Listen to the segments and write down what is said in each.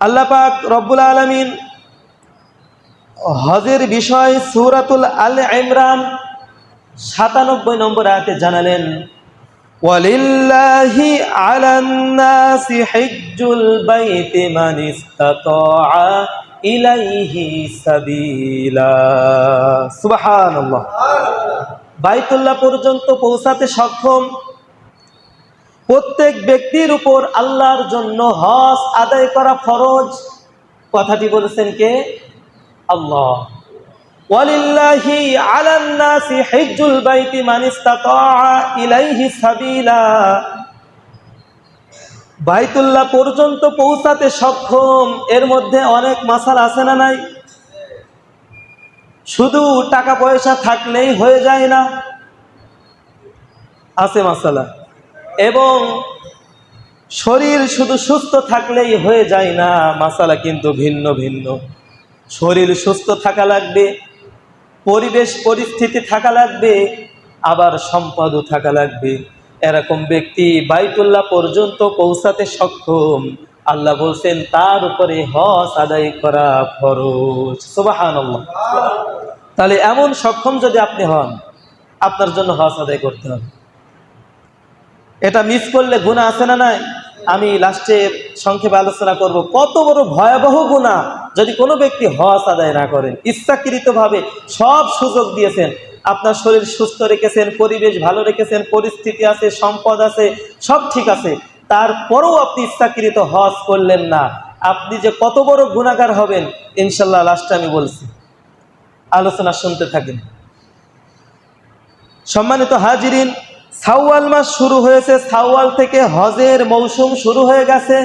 আল্লাহ পাক রব্বুল আলমিন হজের বিষয় সুরাতুল আল ইমরান সাতানব্বই নম্বর আয়াতে জানালেন, ওয়ালিল্লাহি আলান্নাসি হিজ্জুল বাইতি মান ইসতাতাআ ইলাইহি সাবিলা। সুবহানাল্লাহ। বাইতুল্লাহ পর্যন্ত পৌঁছাতে সক্ষম প্রত্যেক ব্যক্তির উপর আল্লাহর জন্য হজ আদায় করা ফরজ। কথাটি বলেছেন কে? আল্লাহ। ওয়ালিল্লাহি আলান নাসি বাইতি মান ইসতাতাআ ইলাইহি সাবিলা। বাইতুল্লাহ পর্যন্ত পৌঁছাতে সক্ষম, এর মধ্যে অনেক মাসাল আছে না নাই? শুধু টাকা পয়সা থাকলেই হয়ে যায় না। আছে মাসালা। এবং শরীর শুধু সুস্থ থাকলেই হয়ে যায় না, মাসালা কিন্তু ভিন্ন ভিন্ন। শরীর সুস্থ থাকা লাগবে, পরিবেশ, পরিস্থিতি থাকা লাগবে, আবার সম্পদও থাকা লাগবে। এরকম ব্যক্তি বাইতুল্লাহ পর্যন্ত পৌঁছাতে সক্ষম। আল্লাহ বলছেন, তার উপরে হজ আদায় করা ফরজ। সুবাহান তাহলে এমন সক্ষম যদি আপনি হন, আপনার জন্য হজ আদায় করতে হবে। এটা মিস করলে গুণা আছে না নাই? আমি লাস্টের সংক্ষেপে আলোচনা করব। কত বড় ভয়াবহ গুণা যদি কোনো ব্যক্তি হজ আদায় না করেন, ইচ্ছাকৃতভাবে সব সুযোগ দিয়েছেন, আপনার শরীর সুস্থ রেখেছেন, পরিবেশ ভালো রেখেছেন, পরিস্থিতি আছে, সম্পদ আছে, সব ঠিক আছে, তারপরেও আপনি ইচ্ছাকৃত হজ করলেন না। আপনি যে কত বড় গুণাগার হবেন, ইনশাল্লাহ লাস্টে আমি বলছি। আলোচনা শুনতে থাকেন। সম্মানিত হাজিরিন সাওয়াল মাস শুরু হয়েছে, সাওয়াল থেকে হজের মৌসুম শুরু হয়ে গেছে।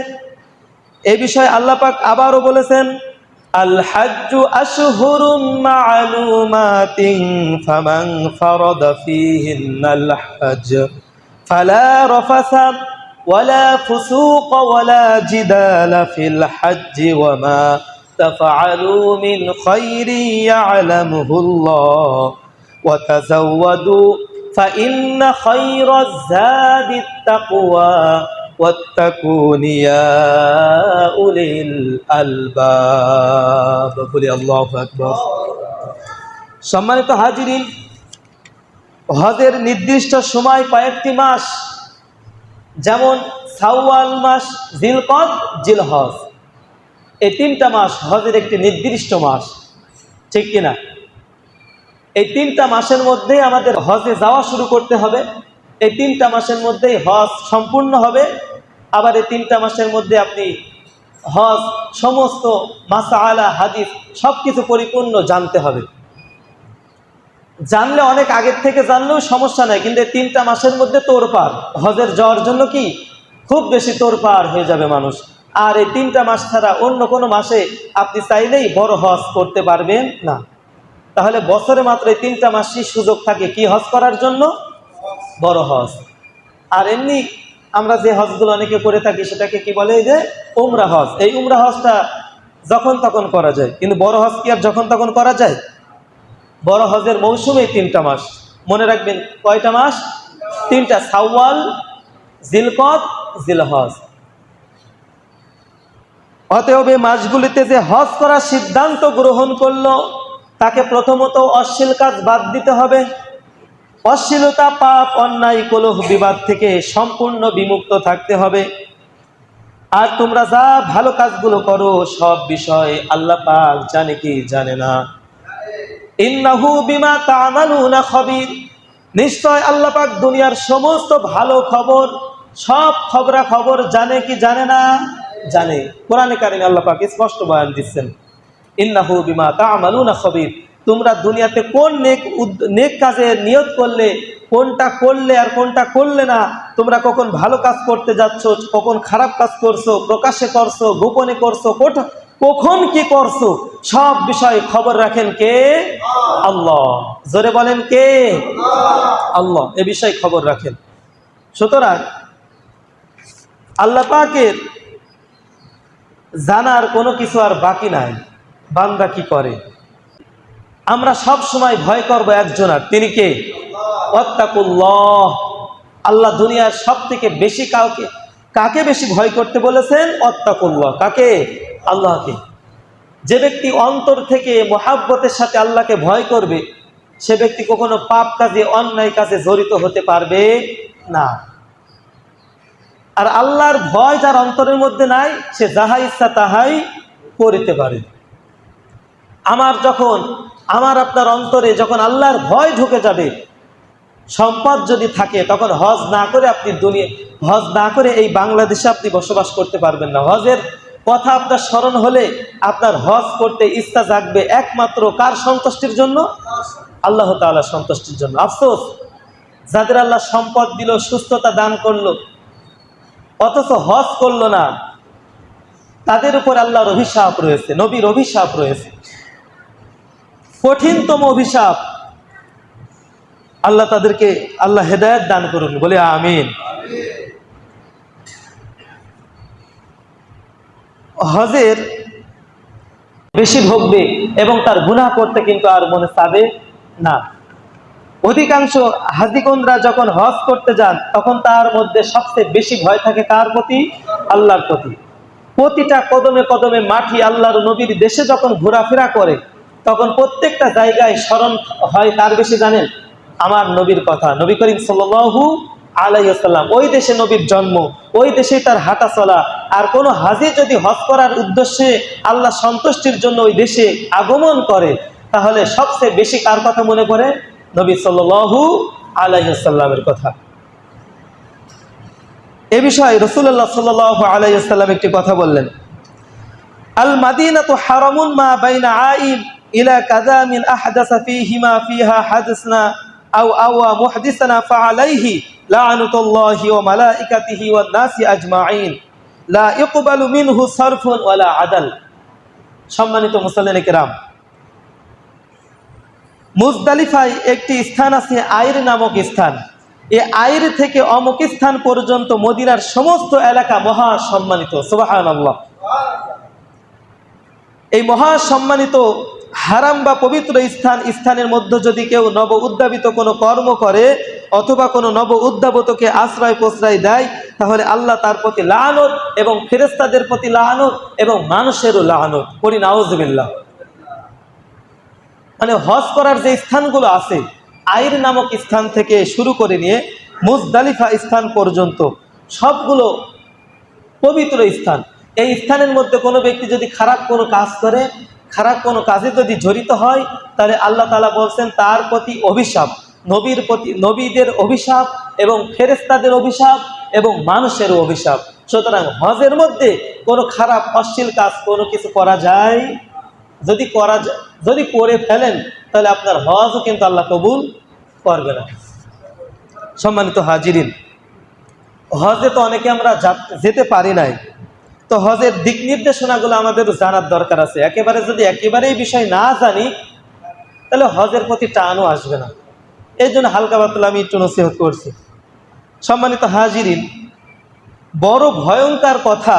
এ বিষয়ে আল্লাহ পাক আবারও বলেছেন, আল হাজ্জু আশহুরুম মা'লুমাতিন ফামান ফারাদা ফীহিন্নাল হজ ফালা রাফাসা ওয়ালা ফুসুক ওয়ালা জিদালা ফিল হজ্জ فإن خير الزاد التقوى واتقون يا أولي الألباب বলি আল্লাহু আকবার সম্মানিত হাজিরিন হজের নির্দিষ্ট সময় কয়েকটি মাস যেমন সাওয়াল মাস জিলকদ জিলহজ এই তিনটা মাস হজের একটি নির্দিষ্ট মাস ঠিক কিনা এই তিনটা মাসের মধ্যেই আমাদের হজে যাওয়া শুরু করতে হবে। এই তিনটা মাসের মধ্যেই হজ সম্পূর্ণ হবে। আবার এই তিনটা মাসের মধ্যে আপনি হজ সমস্ত মাসা আলা হাদিস সব কিছু পরিপূর্ণ জানতে হবে। জানলে অনেক আগের থেকে জানলেও সমস্যা নাই, কিন্তু এই তিনটা মাসের মধ্যে তোর পার হজের যাওয়ার জন্য কি খুব বেশি তোর পার হয়ে যাবে মানুষ। আর এই তিনটা মাস ছাড়া অন্য কোনো মাসে আপনি চাইলেই বড় হজ করতে পারবেন না। তাহলে বছরে মাত্র এই তিনটা মাসই সুযোগ থাকে কি হজ করার জন্য? বড় হজ। আর এমনি আমরা যে হজগুলো অনেকে করে থাকি, সেটাকে কি বলে যে উমরা হজ। এই উমরা হজটা যখন তখন করা যায়। কিন্তু বড় হজ কি আর যখন তখন করা যায়? বড় হজের মৌসুমে তিনটা মাস। মনে রাখবেন, কয়টা মাস? তিনটা, সাওয়াল জিলকত জিলহজ। অতএব এই মাসগুলিতে যে হজ করার সিদ্ধান্ত গ্রহণ করল তাকে প্রথমত অশ্লীল কাজ বাদ দিতে হবে। অশ্লীলতা, পাপ, অন্যায়, কলহ, বিবাদ থেকে সম্পূর্ণ বিমুক্ত থাকতে হবে। আর তোমরা যা ভালো কাজগুলো করো, সব বিষয় আল্লাহ পাক জানে কি জানে না। ইন্নাহু বিমা তামালুনা খবির। নিশ্চয় আল্লাহ পাক দুনিয়ার সমস্ত ভালো খবর, সব খবরা খবর জানে কি জানে না? জানে। কোরআনে কারিমে আল্লাহ পাক স্পষ্ট বয়ান দিচ্ছেন। ইন্নাহু বিমা তা'মালুনা খবির। তোমরা দুনিয়াতে কোন নেক নেক কাজে নিয়ত করলে, কোনটা করলে আর কোনটা করলে না, তোমরা কখন ভালো কাজ করতে যাচ্ছ, কখন খারাপ কাজ করছ প্রকাশ্যে করছ, গোপনে করছ কখন কি করছ, সব বিষয়ে খবর রাখেন কে? আল্লাহ। জোরে বলেন কে? আল্লাহ। এ বিষয়ে খবর রাখেন। সুতরাং আল্লাহ পাকের জানার কোনো কিছু আর বাকি নাই। বান্দা কি করে? আমরা সব সময় ভয় করব একজন আর। তিনি কে? আল্লাহ দুনিয়ার সব থেকে বেশি কাউকে কাকে বেশি ভয় করতে বলেছেন? অত্তাকুল্লাহ কাকে? আল্লাহকে। যে ব্যক্তি অন্তর থেকে মহাব্বতের সাথে আল্লাহকে ভয় করবে, সে ব্যক্তি কখনো পাপ কাজে, অন্যায় কাজে জড়িত হতে পারবে না। আর আল্লাহর ভয় যার অন্তরের মধ্যে নাই, সে যাহা ইচ্ছা তাহাই করিতে পারে। আমার যখন, আমার আপনার অন্তরে যখন আল্লাহর ভয় ঢুকে যাবে, সম্পদ যদি থাকে, তখন হজ না করে আপনি দুনিয়া, হজ না করে এই বাংলাদেশে আপনি বসবাস করতে পারবেন না। হজের কথা আপনার স্মরণ হলে আপনার হজ করতে ইচ্ছা জাগবে একমাত্র কার সন্তুষ্টির জন্য? আল্লাহ তাআলা সন্তুষ্টির জন্য। আফসোস, যাদের আল্লাহ সম্পদ দিল, সুস্থতা দান করল, অথচ হজ করল না, তাদের উপর আল্লাহর অভিশাপ রয়েছে, নবীর অভিশাপ রয়েছে। কঠিনতম অভিশাপ। আল্লাহ তাদেরকে আল্লাহ হেদায়ত দান করুন। বলে আমিন। হজের বেশি ভোগবে এবং তার গুনাহ করতে কিন্তু আর মনে চাবে না। অধিকাংশ হাজিগণরা যখন হজ করতে যান, তখন তার মধ্যে সবচেয়ে বেশি ভয় থাকে কার প্রতি? আল্লাহর প্রতি। প্রতিটা কদমে কদমে মাটি আল্লাহর নবীর দেশে যখন ঘোরাফেরা করে তখন প্রত্যেকটা জায়গায় স্মরণ হয় তার বেশি জানেন? আমার নবীর কথা। নবী করিম সাল্লু আলাইসাল্লাম ওই দেশে নবীর জন্ম, ওই দেশে তার হাঁটা চলা আর কোনো হাজি যদি হজ করার উদ্দেশ্যে আল্লাহ সন্তুষ্টির জন্য ওই দেশে আগমন করে, তাহলে সবচেয়ে বেশি কার কথা মনে পড়ে? নবী সাল্লু আলাইসাল্লামের কথা। এ বিষয়ে রসুল্লাহ সাল্লাহ আলাইসাল্লাম একটি কথা বললেন। আল মাদিনা তো হারামুন মা বাইনা আইম ইলা কাদা মিন আহদাসা ওয়ালা আদাল। সম্মানিত মুসল্লিন কিরাম, মুজদালিফায় একটি স্থান আছে আইর নামক স্থান। এই আইর থেকে অমুক স্থান পর্যন্ত মদিনার সমস্ত এলাকা মহা সম্মানিত সুবাহান এই মহা সম্মানিত হারাম বা পবিত্র স্থান, স্থানের মধ্যে যদি কেউ নব উদ্যাপিত কোনো কর্ম করে অথবা কোনো নব উদ্যাবতকে আশ্রয় প্রশ্রয় দেয়, তাহলে আল্লাহ তার প্রতি লানত এবং ফেরেস্তাদের প্রতি লানত এবং মানুষেরও লানত। করি নাওজবিল্লাহ মানে হজ করার যে স্থানগুলো আছে, আইর নামক স্থান থেকে শুরু করে নিয়ে মুজদালিফা স্থান পর্যন্ত সবগুলো পবিত্র স্থান। এই স্থানের মধ্যে কোনো ব্যক্তি যদি খারাপ কোনো কাজ করে খারাপ কোনো কাজে যদি জড়িত হয়, তাহলে আল্লাহ তালা বলছেন, তার প্রতি অভিশাপ, নবীর প্রতি, নবীদের অভিশাপ এবং ফেরেস্তাদের অভিশাপ এবং মানুষেরও অভিশাপ। সুতরাং হজের মধ্যে কোনো খারাপ, অশ্লীল কাজ কোনো কিছু করা যায়? যদি করা যায়, যদি করে ফেলেন, তাহলে আপনার হজও কিন্তু আল্লাহ কবুল করবে না। সম্মানিত হাজিরিন, হজে তো অনেকে আমরা যেতে পারি নাই। তো হজের দিক নির্দেশনাগুলো আমাদের জানার দরকার আছে। একেবারে যদি একেবারে এই বিষয় না জানি, তাহলে হজের প্রতি টানও আসবে না। এই জন্য হালকা পাতলা আমি একটু নসিহত করছি। সম্মানিত হাজিরিন, বড় ভয়ঙ্কর কথা,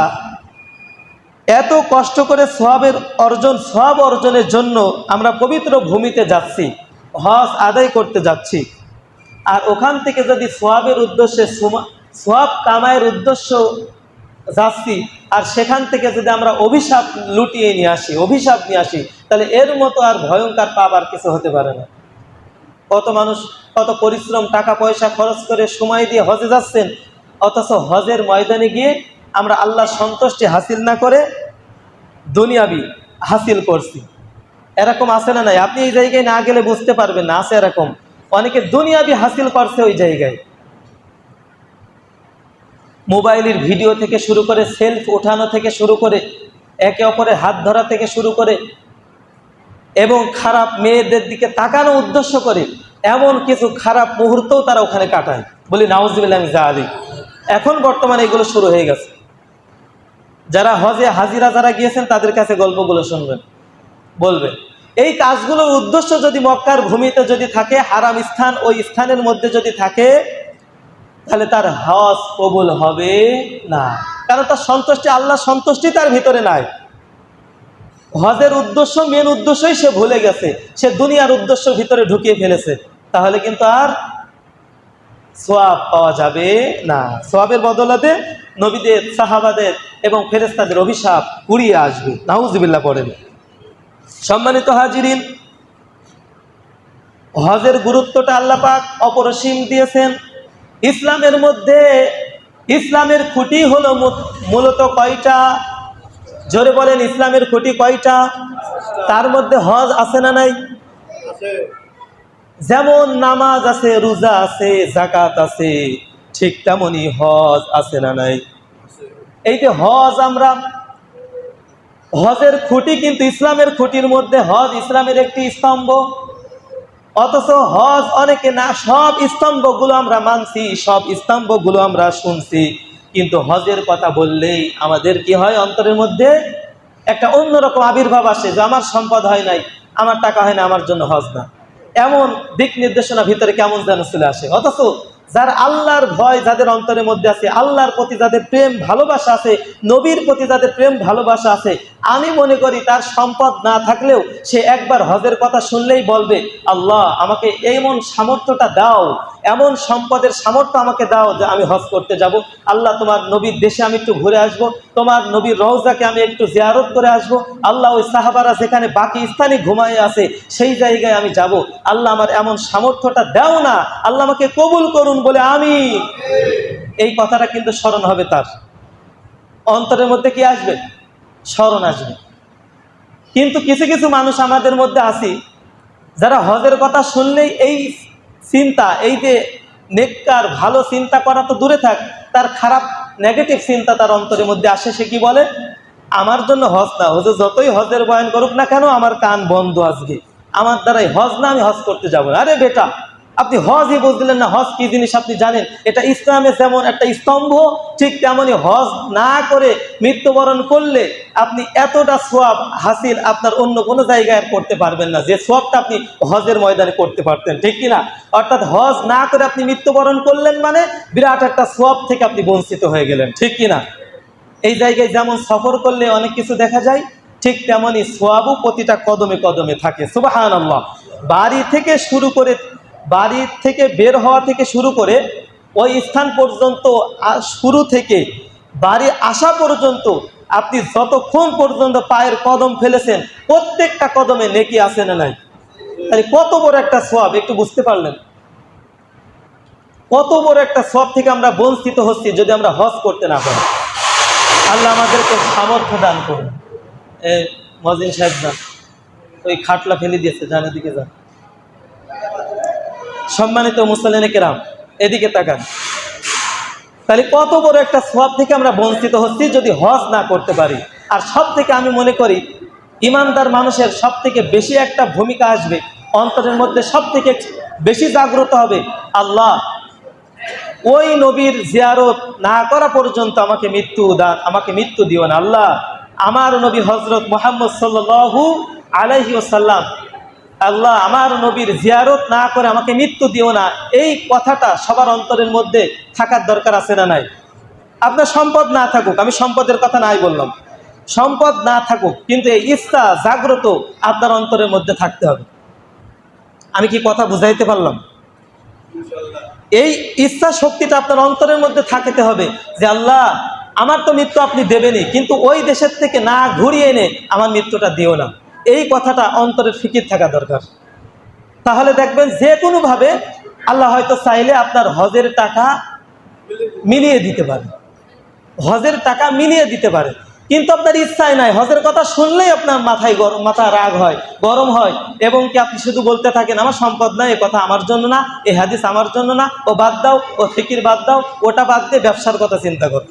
এত কষ্ট করে সবের অর্জন সব অর্জনের জন্য আমরা পবিত্র ভূমিতে যাচ্ছি, হজ আদায় করতে যাচ্ছি। আর ওখান থেকে যদি সোয়াবের উদ্দেশ্যে সোয়াব কামায়ের উদ্দেশ্য যাচ্ছি। আর সেখান থেকে যদি আমরা অভিশাপ লুটিয়ে নিয়ে আসি, অভিশাপ নিয়ে আসি, তাহলে এর মতো আর ভয়ঙ্কর পাপ আর কিছু হতে পারে না। কত মানুষ, কত পরিশ্রম, টাকা পয়সা খরচ করে সময় দিয়ে হজে যাচ্ছেন, অথচ হজের ময়দানে গিয়ে আমরা আল্লাহ সন্তুষ্টি হাসিল না করে দুনিয়াবি হাসিল করছি। এরকম আছে না নাই? আপনি এই জায়গায় না গেলে বুঝতে পারবেন না, আছে এরকম। অনেকে দুনিয়াবি হাসিল করছে ওই জায়গায়। মোবাইলের ভিডিও থেকে শুরু করে সেলফ ওঠানো থেকে শুরু করে একে অপরের হাত ধরা থেকে শুরু করে এবং খারাপ মেয়েদের দিকে তাকানো উদ্দেশ্য করে এমন কিছু খারাপ মুহূর্তও তারা ওখানে কাটায়। বলি, নাউজবিল্লাহ আলী এখন বর্তমানে এগুলো শুরু হয়ে গেছে। যারা হজে হাজিরা যারা গিয়েছেন, তাদের কাছে গল্পগুলো শুনবেন। বলবেন এই কাজগুলোর উদ্দেশ্য যদি মক্কার ভূমিতে যদি থাকে, হারাম স্থান ওই স্থানের মধ্যে যদি থাকে তাহলে তার হজ কবুল হবে না। কারণ তার সন্তুষ্টি আল্লাহ সন্তুষ্টি তার ভিতরে নাই। হজের উদ্দেশ্য মেন উদ্দেশ্যই সে ভুলে গেছে। সে দুনিয়ার উদ্দেশ্য ভিতরে ঢুকিয়ে ফেলেছে। তাহলে কিন্তু আর সোয়াব পাওয়া যাবে না। সোয়াবের বদলাতে নবীদের, সাহাবাদের এবং ফেরেস্তাদের অভিশাপ কুড়িয়ে আসবে। নাউজিবিল্লা পড়েন। সম্মানিত হাজিরিন, হজের গুরুত্বটা আল্লাহ পাক অপরসীম দিয়েছেন। ইসলামের মধ্যে ইসলামের খুঁটি হলো মূলত কয়টা? জোরে বলেন ইসলামের খুঁটি কয়টা? তার মধ্যে হজ আছে না নাই? যেমন নামাজ আছে রোজা আছে জাকাত আছে ঠিক তেমনই হজ আছে না নাই? এই যে হজ আমরা হজের খুঁটি কিন্তু ইসলামের খুঁটির মধ্যে হজ ইসলামের একটি স্তম্ভ। অথচ হজ অনেকে না, সব স্তম্ভগুলো আমরা মানছি, সব স্তম্ভগুলো আমরা শুনছি। কিন্তু হজের কথা বললেই আমাদের কি হয় অন্তরের মধ্যে? একটা অন্যরকম আবির্ভাব আসে যে আমার সম্পদ হয় নাই, আমার টাকা হয় না, আমার জন্য হজ না। এমন দিক নির্দেশনা ভিতরে কেমন যেন চলে আসে। অথচ যার আল্লাহর ভয় যাদের অন্তরের মধ্যে আছে, আল্লাহর প্রতি যাদের প্রেম ভালোবাসা আছে, নবীর প্রতি যাদের প্রেম ভালোবাসা আছে, আমি মনে করি তার সম্পদ না থাকলেও সে একবার হজের কথা শুনলেই বলবে, আল্লাহ আমাকে এমন সামর্থ্যটা দাও, এমন সম্পদের সামর্থ্য আমাকে দাও যে আমি হজ করতে যাব। আল্লাহ তোমার নবীর দেশে আমি একটু ঘুরে আসব, তোমার নবীর রওজাকে আমি একটু জিয়ারত করে আসব, আল্লাহ ওই সাহাবারা যেখানে বাকি স্থানে ঘুমায় আছে, সেই জায়গায় আমি যাব। আল্লাহ আমার এমন সামর্থ্যটা দাও না, আল্লাহ আমাকে কবুল করুন বলে আমি এই কথাটা কিন্তু স্মরণ হবে তার। অন্তরের মধ্যে কি আসবে? স্মরণ আসবে। কিন্তু কিছু কিছু মানুষ আমাদের মধ্যে আছি, যারা হজের কথা শুনলেই এই চিন্তা, এই যে নেককার, ভালো চিন্তা করা তো দূরে থাক, তার খারাপ নেগেটিভ চিন্তা তার অন্তরের মধ্যে আসে, সে কি বলে? আমার জন্য হজ না হজে যতই হজের বয়ান করুক না কেন, আমার কান বন্ধ আজকে। আমার দ্বারাই হজ না, আমি হজ করতে যাব আরে বেটা আপনি হজই বুঝলেন না, হজ কি জিনিস আপনি জানেন? এটা ইসলামে যেমন একটা স্তম্ভ, ঠিক তেমনই হজ না করে মৃত্যুবরণ করলে আপনি এতটা সোয়াব হাসিল আপনার অন্য কোনো জায়গায় করতে পারবেন না। যে সোয়াবটা আপনি হজের ময়দানে করতে পারতেন, ঠিক কিনা? অর্থাৎ হজ না করে আপনি মৃত্যুবরণ করলেন মানে বিরাট একটা সোয়াব থেকে আপনি বঞ্চিত হয়ে গেলেন, ঠিক কিনা? এই জায়গায় যেমন সফর করলে অনেক কিছু দেখা যায়, ঠিক তেমনই সোয়াবও প্রতিটা কদমে কদমে থাকে আল্লাহ বাড়ি থেকে শুরু করে বাড়ি থেকে বের হওয়া থেকে শুরু করে ওই স্থান পর্যন্ত শুরু থেকে বাড়ি আসা পর্যন্ত আপনি যতক্ষণ পর্যন্ত পায়ের কদম ফেলেছেন, প্রত্যেকটা কদমে নেকি আছে না নাই? তাহলে কত বড় একটা সোয়াব একটু বুঝতে পারলেন? কত বড় একটা সব থেকে আমরা বঞ্চিত হচ্ছি যদি আমরা হজ করতে না পারি। আল্লাহ আমাদেরকে সামর্থ্য দান করুন। মজিন সাহেব যান। ওই খাটলা ফেলে দিয়েছে যান দিকে যান। সম্মানিত মুসলিনে কেরাম, এদিকে তাকান। তাহলে কত বড় একটা সব থেকে আমরা বঞ্চিত হচ্ছি যদি হজ না করতে পারি। আর সব থেকে আমি মনে করি, ইমানদার মানুষের সব থেকে বেশি একটা ভূমিকা আসবে, অন্তরের মধ্যে সব থেকে বেশি জাগ্রত হবে আল্লাহ। ওই নবীর জিয়ারত না করা পর্যন্ত আমাকে মৃত্যু দান আমাকে মৃত্যু দিও না আল্লাহ। আমার নবী হজরত মোহাম্মদ সাল্লু আলাইহি আল্লাহ আমার নবীর জিয়ারত না করে আমাকে মৃত্যু দিও না। এই কথাটা সবার অন্তরের মধ্যে থাকার দরকার আছে না নাই? আপনার সম্পদ না থাকুক, আমি সম্পদের কথা নাই বললাম। সম্পদ না থাকুক, কিন্তু এই ইচ্ছা জাগ্রত আপনার অন্তরের মধ্যে থাকতে হবে। আমি কি কথা বুঝাইতে পারলাম? এই ইচ্ছা শক্তিটা আপনার অন্তরের মধ্যে থাকতে হবে যে, আল্লাহ, আমার তো মৃত্যু আপনি দেবেনই, কিন্তু ওই দেশের থেকে না ঘুরিয়ে এনে আমার মৃত্যুটা দিও না। এই কথাটা অন্তরের ফিকির থাকা দরকার। তাহলে দেখবেন যে কোনোভাবে আল্লাহ হয়তো চাইলে আপনার হজের টাকা মিলিয়ে দিতে পারে। হজের টাকা মিলিয়ে দিতে পারে। কিন্তু আপনার ইচ্ছাই নাই। হজের কথা শুনলেই আপনার মাথায় গরম মাথা রাগ হয়, গরম হয় এবং কি আপনি শুধু বলতে থাকেন, আমার সম্পদ নাই, এ কথা আমার জন্য না, এ হাদিস আমার জন্য না, ও বাদ দাও, ও ফিকির বাদ দাও, ওটা বাদ দিয়ে ব্যবসার কথা চিন্তা করো।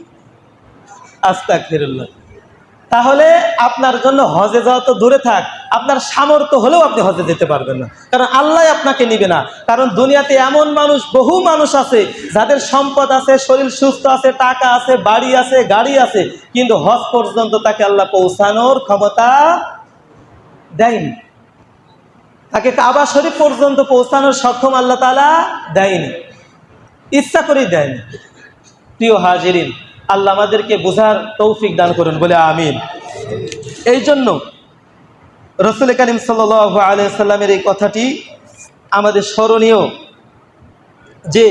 আস্তাক ফিরুল্লাহ তাহলে আপনার জন্য হজে যাওয়া তো দূরে থাক। আপনার সামর্থ্য হলেও আপনি হজে যেতে পারবেন না। কারণ আল্লাহ আপনাকে নিবে না। কারণ দুনিয়াতে এমন মানুষ, বহু মানুষ আছে, যাদের সম্পদ আছে, শরীর সুস্থ আছে, টাকা আছে, বাড়ি আছে, গাড়ি আছে, কিন্তু হজ পর্যন্ত তাকে আল্লাহ পৌঁছানোর ক্ষমতা দেয়নি। তাকে কাবা শরীফ পর্যন্ত পৌঁছানোর সক্ষম আল্লাহ তালা দেয়নি। ইচ্ছা করেই দেয়নি। প্রিয় হাজিরিন আল্লাহ আমাদেরকে বোঝার তৌফিক দান করুন, বলে আমিন। এই জন্য রসুল করিম সাল আলিয়াল্লামের এই কথাটি আমাদের স্মরণীয় যে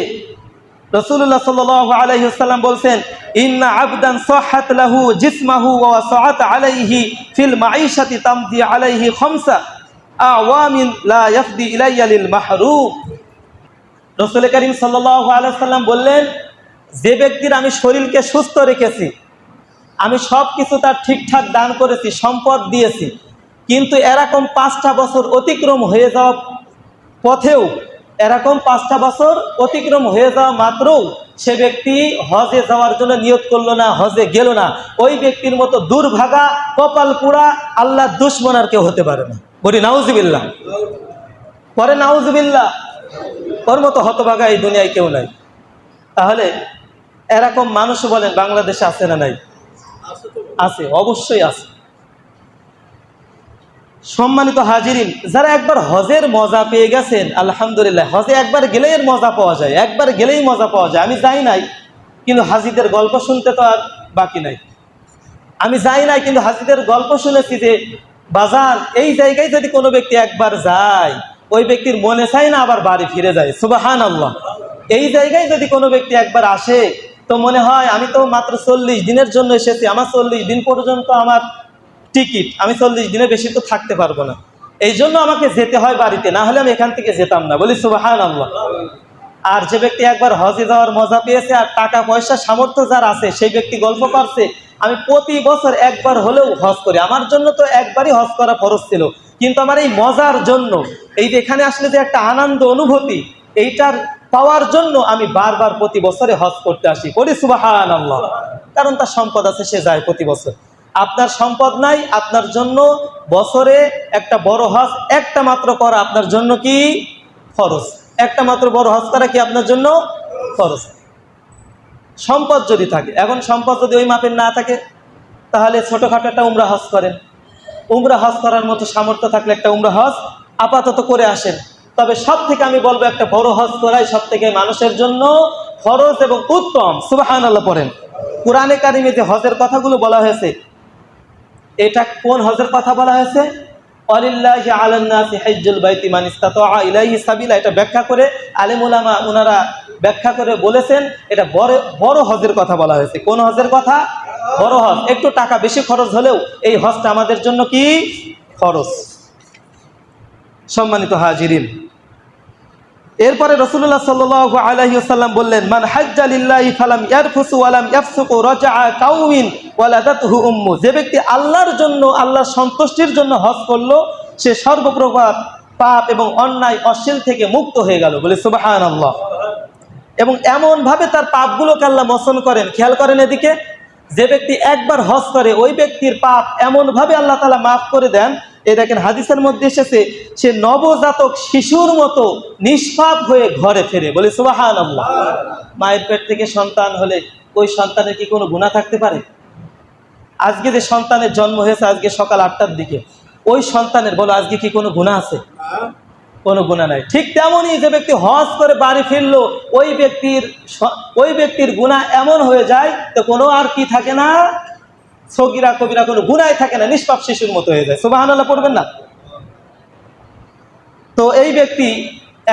রসুল্লাহ সাল্লাহ আলাইসাল্লাম বলছেন, ইন্না আবদান সহাত লাহু জিসমাহু ওয়া সহাত আলাইহি ফিল মাঈশাতি তামদি আলাইহি খমসা আওয়ামিন লা ইয়াফদি ইলাইয়া লিল মাহরুম। রসুল করিম সাল্লাহ আলাইসাল্লাম বললেন যে ব্যক্তির আমি শরীরকে সুস্থ রেখেছি, আমি সব কিছু তার ঠিকঠাক দান করেছি, সম্পদ দিয়েছি, কিন্তু এরকম পাঁচটা বছর অতিক্রম হয়ে যাওয়া পথেও, এরকম পাঁচটা বছর অতিক্রম হয়ে যাওয়া মাত্রও সে ব্যক্তি হজে যাওয়ার জন্য নিয়ত করল না, হজে গেল না। ওই ব্যক্তির মতো দুর্ভাগা, কপাল পুরা আল্লাহ দুশ্মন আর কেউ হতে পারে না। বলি নাউজবিল্লা পরে নাউজবিল্লা ওর মতো হতভাগা এই দুনিয়ায় কেউ নাই। তাহলে এরকম মানুষ বলেন, বাংলাদেশে আছে না নাই? আছে, অবশ্যই আছে। সম্মানিত হাজিরিন, যারা একবার হজের মজা পেয়ে গেছেন, আলহামদুলিল্লাহ, হজে একবার গেলেই এর মজা পাওয়া যায়, একবার গেলেই মজা পাওয়া যায়। আমি যাই নাই, কিন্তু হাজিদের গল্প শুনতে তো আর বাকি নাই। আমি যাই নাই, কিন্তু হাজিদের গল্প শুনেছি যে, বাজার, এই জায়গায় যদি কোনো ব্যক্তি একবার যায়, ওই ব্যক্তির মনে চায় না আবার বাড়ি ফিরে যায়। সুবাহান আল্লাহ এই জায়গায় যদি কোনো ব্যক্তি একবার আসে তো মনে হয় আমি তো মাত্র চল্লিশ দিনের জন্য এসেছি, আমার চল্লিশ দিন পর্যন্ত আমার টিকিট, আমি চল্লিশ দিনে বেশি তো থাকতে পারব না। এই জন্য আমাকে যেতে হয় বাড়িতে, না হলে আমি এখান থেকে যেতাম না, বলি সুবাহান আল্লাহ আর যে ব্যক্তি একবার হজে যাওয়ার মজা পেয়েছে আর টাকা পয়সা সামর্থ্য যার আছে, সেই ব্যক্তি গল্প করছে, আমি প্রতি বছর একবার হলেও হজ করি। আমার জন্য তো একবারই হজ করা ফরজ ছিল, কিন্তু আমার এই মজার জন্য, এই যে এখানে আসলে যে একটা আনন্দ অনুভূতি, এইটার পাওয়ার জন্য আমি বারবার প্রতি বছরে হজ করতে আসি। করি সুবাহান আল্লাহ কারণ তার সম্পদ আছে, সে যায় প্রতি বছর। আপনার সম্পদ নাই, আপনার জন্য বছরে একটা বড় হজ, একটা মাত্র করা আপনার জন্য কি? খরচ একটা মাত্র বড় হজ করা কি আপনার জন্য? খরচ সম্পদ যদি থাকে, এখন সম্পদ যদি ওই মাপের না থাকে, তাহলে ছোটোখাটো একটা উমরা হজ করেন। উমরা হজ করার মতো সামর্থ্য থাকলে একটা উমরা হজ আপাতত করে আসেন। তবে সব থেকে আমি বলব একটা বড় হজ করাই সব থেকে মানুষের জন্য খরচ এবং উত্তম। সুবাহান আল্লাহ পড়েন। কোরআনে কারিমে যে হজের কথাগুলো বলা হয়েছে, এটা কোন হজের কথা বলা হয়েছে? সাবিলা। এটা ব্যাখ্যা করে ওনারা ব্যাখ্যা করে বলেছেন, এটা বড় বড় হজের কথা বলা হয়েছে। কোন কথা? বড় হজ। একটু টাকা বেশি খরচ হলেও এই হজটা আমাদের জন্য কি? খরচ সম্মানিত হাজিরিন এরপরে রসুল্লাহ সাল্লাহ আলহিউসাল্লাম বললেন, মান হাজ্জালিল্লাহি ইয়াফসুকু উম্মু। যে ব্যক্তি আল্লাহর জন্য, আল্লাহর সন্তুষ্টির জন্য হজ করল, সে সর্বপ্রকার পাপ এবং অন্যায় অশ্লীল থেকে মুক্ত হয়ে গেল। বলে, সুবহানাল্লাহ। এবং এমনভাবে তার পাপগুলোকে আল্লাহ মোচন করেন। খেয়াল করেন এদিকে, যে ব্যক্তি একবার হজ করে, ওই ব্যক্তির পাপ এমনভাবে আল্লাহ তালা মাফ করে দেন এই দেখেন, হাদিসের মধ্যে এসেছে, সে নবজাতক শিশুর মতো নিষ্পাপ হয়ে ঘরে ফেরে। বলে সুবাহান মায়ের পেট থেকে সন্তান হলে ওই সন্তানের কি কোনো গুণা থাকতে পারে? আজকে যে সন্তানের জন্ম হয়েছে আজকে সকাল আটটার দিকে, ওই সন্তানের, বলো, আজকে কি কোনো গুণা আছে? কোনো গুণা নাই। ঠিক তেমনই যে ব্যক্তি হজ করে বাড়ি ফিরলো, ওই ব্যক্তির ওই ব্যক্তির গুণা এমন হয়ে যায়, তো কোনো আর কি থাকে না? সগিরা কবিরা কোনো গুণাই থাকে না, নিষ্পাপ শিশুর মতো হয়ে যায়। সুবাহ পড়বেন না? তো এই ব্যক্তি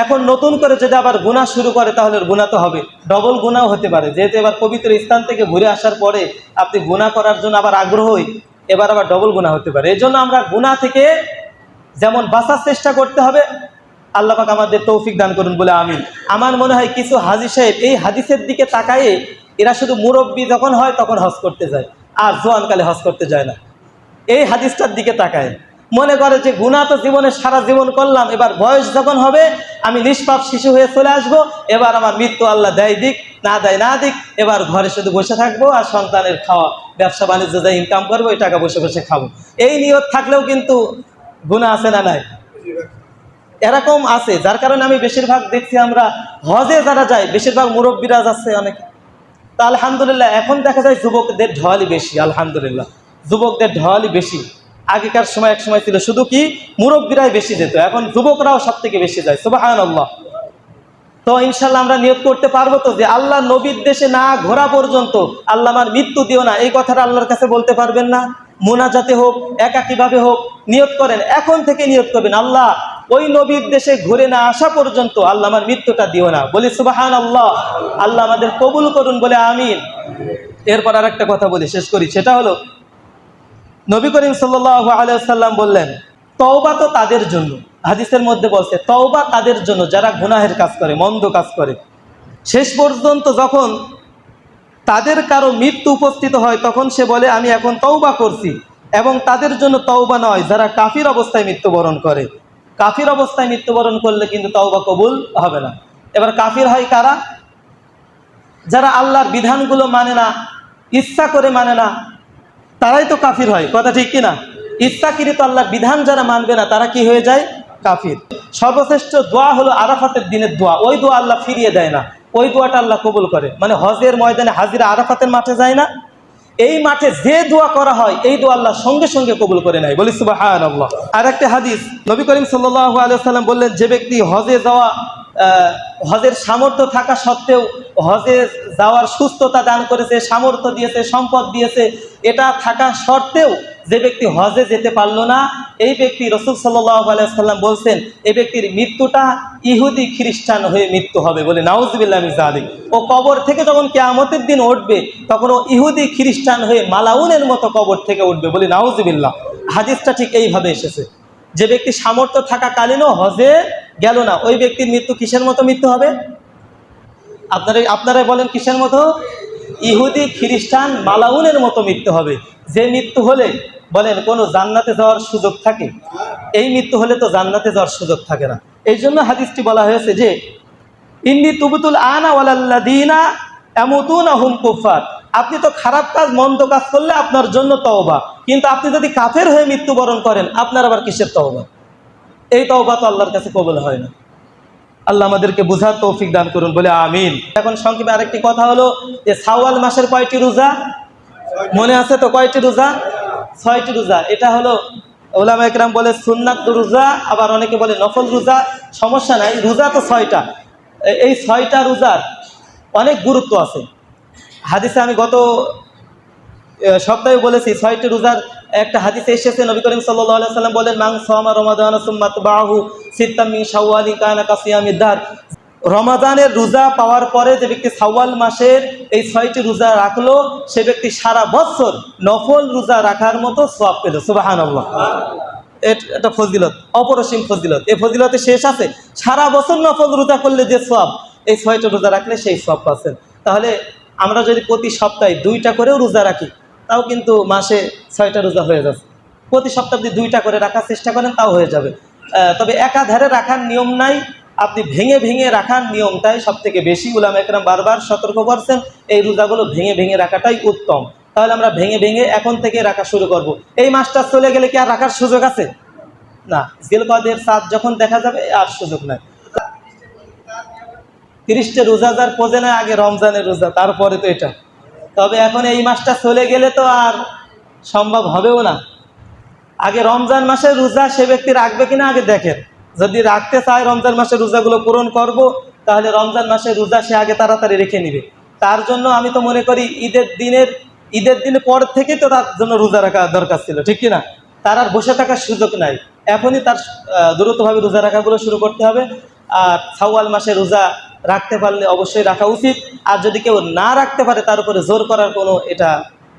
এখন নতুন করে যদি আবার গুণা শুরু করে, তাহলে গুণা তো হবে। ডবল গুণাও হতে পারে। যেহেতু এবার পবিত্র স্থান থেকে ঘুরে আসার পরে আপনি গুণা করার জন্য আবার আগ্রহই এবার আবার ডবল গুণা হতে পারে। এই জন্য আমরা গুণা থেকে যেমন বাঁচার চেষ্টা করতে হবে, আল্লাহ পাক আমাদের তৌফিক দান করুন বলে আমিন। আমার মনে হয় কিছু হাজি সাহেব এই হাদিসের দিকে তাকায়ে এরা শুধু মুরব্বী যখন হয় তখন হজ করতে যায়। আর জোয়ানকালে হজ করতে যায় না। এই হাদিসটার দিকে তাকায়। মনে করে যে গুণা তো জীবনে সারা জীবন করলাম, এবার বয়স যখন হবে, আমি নিষ্পাপ শিশু হয়ে চলে আসব, এবার আমার মৃত্যু আল্লাহ দেয় দিক, না দেয় না দিক, এবার ঘরে শুধু বসে থাকব আর সন্তানের খাওয়া, ব্যবসা, বাণিজ্য যা ইনকাম করব ওই টাকা বসে বসে খাব। এই নিয়ত থাকলেও কিন্তু গুণা আছে না নাই? এরকম আছে, যার কারণে আমি বেশিরভাগ দেখছি আমরা হজে যারা যায়, বেশিরভাগ মুরব্বীরা যাচ্ছে অনেকে। তা আলহামদুলিল্লাহ, এখন দেখা যায় যুবকদের ঢলই বেশি, আলহামদুলিল্লাহ। যুবকদের ঢলই বেশি। আগেকার সময় এক সময় ছিল শুধু কি, মুরব্বীরাই বেশি যেত, এখন যুবকরাও সব থেকে বেশি যায় সুবাহান তো ইনশাল্লাহ আমরা নিয়োগ করতে পারব তো যে আল্লাহ নবীর দেশে না ঘোরা পর্যন্ত আল্লাহ আমার মৃত্যু দিও না, এই কথাটা আল্লাহর কাছে বলতে পারবেন না। মোনাজাতে হোক, একাকিভাবে হোক নিয়োগ করেন, এখন থেকে নিয়োগ করবেন, আল্লাহ ওই নবীর দেশে ঘুরে না আসা পর্যন্ত আল্লাহ আমার মৃত্যুটা দিও না। বলি সুবাহান আল্লাহ আল্লাহ আমাদের কবুল করুন বলে আমিন। এরপর আর একটা কথা বলি, শেষ করি। সেটা হলো, নবী করিম সাল্লাহ আলাইসাল্লাম বললেন, তওবা তো তাদের জন্য। হাদিসের মধ্যে বলছে, তওবা তাদের জন্য যারা গুনাহের কাজ করে, মন্দ কাজ করে। শেষ পর্যন্ত যখন তাদের কারও মৃত্যু উপস্থিত হয়, তখন সে বলে, আমি এখন তওবা করছি। এবং তাদের জন্য তওবা নয়, যারা কাফির অবস্থায় মৃত্যুবরণ করে। কাফির অবস্থায় মৃত্যুবরণ করলে কিন্তু তওবা কবুল হবে না। এবার কাফির হয় কারা? যারা আল্লাহর বিধানগুলো মানে না, ইচ্ছা করে মানে না, তারাই তো কাফির হয়। কথা ঠিক কিনা? ইচ্ছাকৃত আল্লাহর বিধান যারা মানবে না, তারা কি হয়ে যায়? কাফির। সর্বশ্রেষ্ঠ দোয়া হলো আরাফাতের দিনের দোয়া। ওই দোয়া আল্লাহ ফিরিয়ে দেয় না। ওই দোয়াটা আল্লাহ কবুল করে। মানে হজের ময়দানে হাজিরা আরাফাতের মাঠে যায় না? এই মাঠে যে দোয়া করা হয়, এই দোয়া আল্লাহ সঙ্গে সঙ্গে কবুল করে নেয়। বলি সুবাহ আল্লাহ আর একটা হাদিস, নবী করিম সাল্লাহ আলিয়াল্লাম বললেন, যে ব্যক্তি হজে যাওয়া হজের সামর্থ্য থাকা সত্ত্বেও হজে যাওয়ার সুস্থতা দান করেছে, সামর্থ্য দিয়েছে, সম্পদ দিয়েছে, এটা থাকা সত্ত্বেও যে ব্যক্তি হজে যেতে পারল না, এই ব্যক্তি রসুল সাল্লাহ বলছেন এই ব্যক্তির মৃত্যুটা ইহুদি খ্রিস্টান হয়ে মৃত্যু হবে বলে নাউজবিল্লাহ মিজাদি ও কবর থেকে যখন কেয়ামতের দিন উঠবে, তখন ও ইহুদি খ্রিস্টান হয়ে মালাউনের মতো কবর থেকে উঠবে বলে নাউজবিল্লাহ। হাদিসটা ঠিক এইভাবে এসেছে। যে ব্যক্তি সামর্থ্য থাকাকালীনও হজে গেল না, ওই ব্যক্তির মৃত্যু কিসের মতো মৃত্যু হবে? আপনারা আপনারাই বলেন কিসের মতো? ইহুদি খ্রিস্টান মালাউনের মতো মৃত্যু হবে। যে মৃত্যু হলে বলেন, কোনো জান্নাতে যাওয়ার সুযোগ থাকে? এই মৃত্যু হলে তো জান্নাতে যাওয়ার সুযোগ থাকে না। এই জন্য হাদিসটি বলা হয়েছে যে, ইন্নি তুবুতুল আনা ওয়ালাল্লাদিনা এমতুন হুম কুফার আপনি তো খারাপ কাজ, মন্দ কাজ করলে আপনার জন্য তওবা। কিন্তু আপনি যদি কাফের হয়ে মৃত্যুবরণ করেন, আপনার আবার কিসের তওবা? এই তওবা তো আল্লাহর কাছে কবল হয় না। আল্লাহ আমাদেরকে বোঝার তৌফিক দান করুন, বলে আমিন। এখন সংক্ষেপে আরেকটি কথা হলো যে, সাওয়াল মাসের কয়টি রোজা? মনে আছে তো কয়টি রোজা? ছয়টি রোজা। এটা হলো ওলামা একরাম বলে সুন্নাত রোজা, আবার অনেকে বলে নফল রোজা। সমস্যা নাই, রোজা তো ছয়টা। এই ছয়টা রোজার অনেক গুরুত্ব আছে। হাদিসে আমি গত সপ্তাহে বলেছি, ছয়টি রোজার একটা হাদিসে এসেছে, নবী করিম সাল্লাহ সাল্লাম বলেন মাং সোহামা রমাদান সুম্মাত বাহু সিত্তামি শাওয়ালি কানা কাসিয়ামিদ্দার রমাদানের রোজা পাওয়ার পরে যে ব্যক্তি সাওয়াল মাসের এই ছয়টি রোজা রাখল, সে ব্যক্তি সারা বছর নফল রোজা রাখার মতো সব পেল। সুবাহান এটা ফজিলত, অপরসীম ফজিলত। এই ফজিলতে শেষ আছে। সারা বছর নফল রোজা করলে যে সব এই ছয়টা রোজা রাখলে সেই সব পাচ্ছেন। তাহলে আমরা যদি প্রতি সপ্তাহে দুইটা করেও রোজা রাখি, তাও কিন্তু মাসে ছয়টা রোজা হয়ে যাচ্ছে। প্রতি সপ্তাহে দুইটা করে রাখার চেষ্টা করেন, তাও হয়ে যাবে। তবে একাধারে রাখার নিয়ম নাই আপনি ভেঙে ভেঙে রাখার নিয়মটাই সব থেকে বেশি উলাম একরাম বারবার সতর্ক করছেন। এই রোজাগুলো ভেঙে ভেঙে রাখাটাই উত্তম। তাহলে আমরা ভেঙে ভেঙে এখন থেকে রাখা শুরু করব। এই মাসটা চলে গেলে কি আর রাখার সুযোগ আছে? না জিলকদের সাত যখন দেখা যাবে, আর সুযোগ নাই। তিরিশটা রোজা যার পোজে না আগে রমজানের রোজা, তারপরে তো এটা। তবে এখন এই মাসটা চলে গেলে তো আর সম্ভব হবেও না। আগে রমজান মাসের রোজা সে ব্যক্তি রাখবে কিনা, আগে দেখেন। যদি রাখতে চায় রমজান মাসের রোজাগুলো পূরণ করব, তাহলে রমজান মাসের রোজা সে আগে তাড়াতাড়ি রেখে নিবে। তার জন্য আমি তো মনে করি ঈদের দিনের ঈদের দিনের পর থেকে তো তার জন্য রোজা রাখা দরকার ছিল, ঠিক কিনা তার আর বসে থাকার সুযোগ নাই। এখনই তার দ্রুতভাবে রোজা রাখাগুলো শুরু করতে হবে। আর সাওয়াল মাসে রোজা রাখতে পারলে অবশ্যই রাখা উচিত। আর যদি কেউ না রাখতে পারে, তার উপরে জোর করার কোনো এটা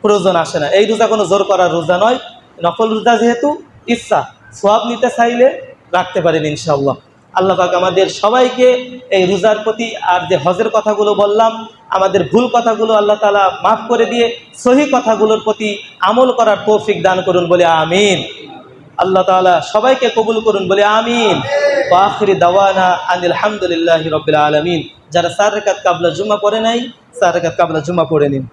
প্রয়োজন আসে না। এই রোজা কোনো জোর করার রোজা নয়। নকল রোজা যেহেতু, ইচ্ছা। সব নিতে চাইলে রাখতে পারেন ইনশাল্লাহ আল্লাহ পাক আমাদের সবাইকে এই রোজার প্রতি আর যে হজের কথাগুলো বললাম, আমাদের ভুল কথাগুলো আল্লাহ তালা মাফ করে দিয়ে সহি কথাগুলোর প্রতি আমল করার তৌফিক দান করুন বলে আমিন। আল্লাহ তাআলা সবাইকে কবুল করুন বলে আমিন। আখরি দাওয়ানা আনিল হামদুলিল্লাহি রবিল আলমিন। যারা সার রেখাত কাবলা জুমা পড়ে নাই সার রেখাত কাবলা জুমা পড়ে নিন।